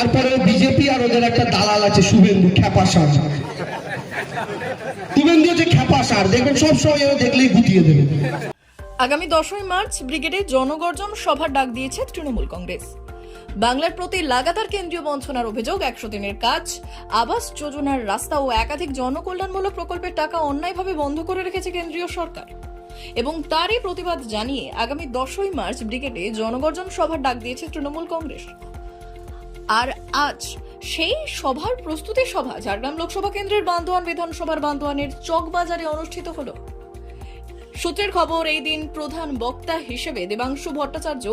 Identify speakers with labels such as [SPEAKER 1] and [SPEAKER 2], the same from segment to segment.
[SPEAKER 1] তারপরে বিজেপি আর ওদের একটা দালাল আছে, শুভেন্দু খ্যাপা সার শুভেন্দু হচ্ছে খ্যাপা সার দেখবেন সবসময় ও দেখলেই গুটিয়ে দেবে।
[SPEAKER 2] আগামী দশই মার্চ ব্রিগেডে জনগর্জন সভার ডাক দিয়েছে তৃণমূল কংগ্রেস। বাংলার প্রতি লাগাতার কেন্দ্রীয় বঞ্চনার অভিযোগ, একশো দিনের কাজ, আবাস যোজনার রাস্তা ও একাধিক জনকল্যাণমূলক প্রকল্পের টাকা অন্যায়ভাবে বন্ধ করে রেখেছে কেন্দ্রীয় সরকার। এবং তারই প্রতিবাদ জানিয়ে আগামী দশই মার্চ ব্রিগেডে জনগর্জন সভার ডাক দিয়েছে তৃণমূল কংগ্রেস। আর আজ সেই সভার প্রস্তুতি সভা, ঝাড়গ্রাম লোকসভা কেন্দ্রের বান্দোয়ান, বিধানসভার বান্দোয়ানের চকবাজারে অনুষ্ঠিত হলো। সূত্রের খবর, এই দিন প্রধান বক্তা হিসেবে দেবাংশু ভট্টাচার্য,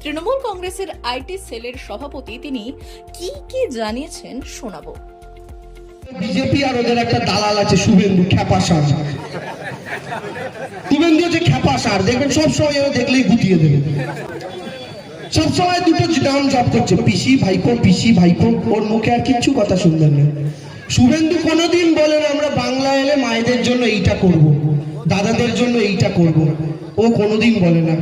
[SPEAKER 2] তৃণমূল কংগ্রেসের আইটি সেলের সভাপতি, তিনি কি কি জানিয়েছেন শোনাবো।
[SPEAKER 1] বিজেপি আর ওদের একটা দালাল আছে, শুভেন্দু খ্যাপা সার শুভেন্দু হচ্ছে খ্যাপা সার দেখবেন সবসময় দেখলেই গুটিয়ে দেবে। সবসময় দুটো দাম জাপ করছে, পিসি, ভাইপো পিসি, ভাইপো ওর মুখে আর কিচ্ছু কথা শুনবেন না শুভেন্দু কোনোদিন বলেন আমরা বাংলা এলে মায়েদের জন্য এইটা করব। দাদাদের জন্য এইটা করব। ও কোনোদিন বলে না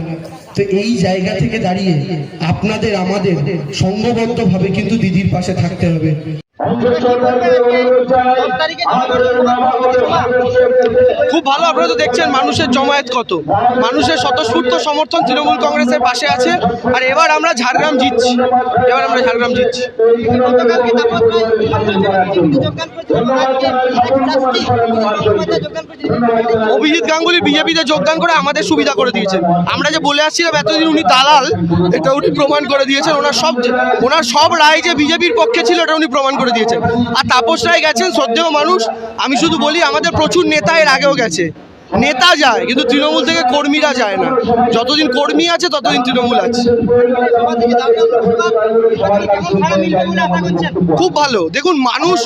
[SPEAKER 1] তো এই জায়গা থেকে দাঁড়িয়ে আপনাদের, আমাদের সঙ্গবদ্ধভাবে কিন্তু দিদির পাশে থাকতে হবে
[SPEAKER 3] খুব ভালো, আপনারা তো দেখছেন মানুষের জমায়েত কত। মানুষের স্বতঃস্ফূর্ত সমর্থন তৃণমূল কংগ্রেসের পাশে আছে। আর এবার আমরা ঝাড়গ্রাম জিতছি। এবার আমরা ঝাড়গ্রাম জিতছি। অভিজিৎ গাঙ্গুলি বিজেপিতে যোগদান করে আমাদের সুবিধা করে দিয়েছেন। আমরা যে বলে আসছিলাম, এতদিন উনি দালাল, এটা উনি প্রমাণ করে দিয়েছেন। ওনার সব ওনার সব রায় যে বিজেপির পক্ষে ছিল, এটা উনি প্রমাণ করে দিয়েছেন আর তাপস রায় গেছেন, শ্রদ্ধেয় মানুষ। আমি শুধু বলি, আমাদের প্রচুর নেতা এর আগেও গেছে। নেতা যায়, কিন্তু তৃণমূল থেকে কর্মীরা যায় না। যতদিন কর্মী আছে, ততদিন তৃণমূল আছে। খুব ভালো। দেখুন, মানুষ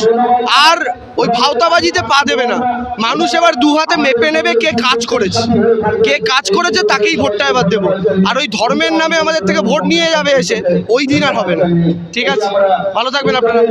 [SPEAKER 3] আর ওই ভাওতাবাজিতে পা দেবে না। মানুষ এবার দু হাতে মেপে নেবে কে কাজ করেছে। কে কাজ করেছে তাকেই ভোটটা এবার দেবো। আর ওই ধর্মের নামে আমাদের থেকে ভোট নিয়ে যাবে এসে, ওই দিন আর হবে না। ঠিক আছে? ভালো থাকবেন আপনারা।